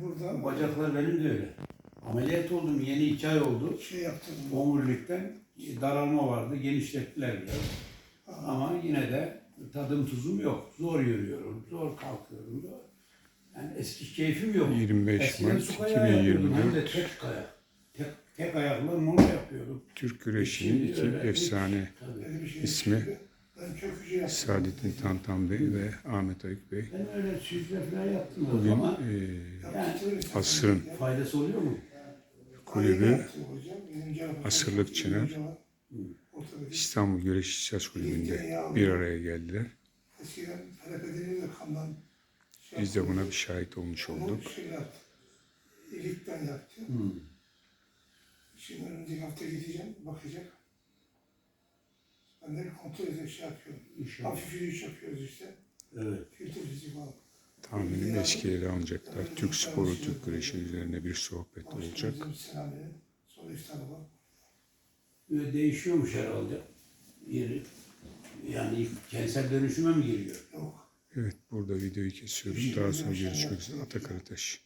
Burada Bacaklar benim de öyle. Ameliyat oldum yeni iki ay oldu. şey yaptım. Omurilikten daralma vardı. Genişlettiler biraz. Ama yine de tadım tuzum yok. Zor yürüyorum, zor kalkıyorum. Zor. Yani eski keyfim yok. 25 Eskiden Mart su kayağı yapıyordum. Hem de 2024 tek kayak. Tek, tek ayakla mola yapıyordum. Türk güreşinin iki öyle efsane Tabii. Şey İsmi? Saadettin Tantan Bey ve Ahmet Ayık Bey. Ben öyle falan yaptım Bugün ama e, Yaptım. Asrın faydası oluyor mu? kulübü Asırlık Çınar. İstanbul Güreş İhtisas Kulübü'nde bir araya geldiler. Biz de buna bir şahit olmuş olduk. yaptım. İlikten yaptım. Hı. Şimdi önümüzdeki hafta gideceğim, bakacak. Ben de kontrol edecek şey yapıyorum. İnşallah. Hafif yürüyüş yapıyoruz işte. Evet. Tahminim eskileri alacaklar. Türk sporu, Türk güreşi üzerine bir sohbet olacak. Değişiyormuş herhalde. Yeri. Yani kentsel dönüşüme mi geliyor? Yok. Evet burada videoyu kesiyorum. Daha sonra görüşmek üzere. Atak Arataş.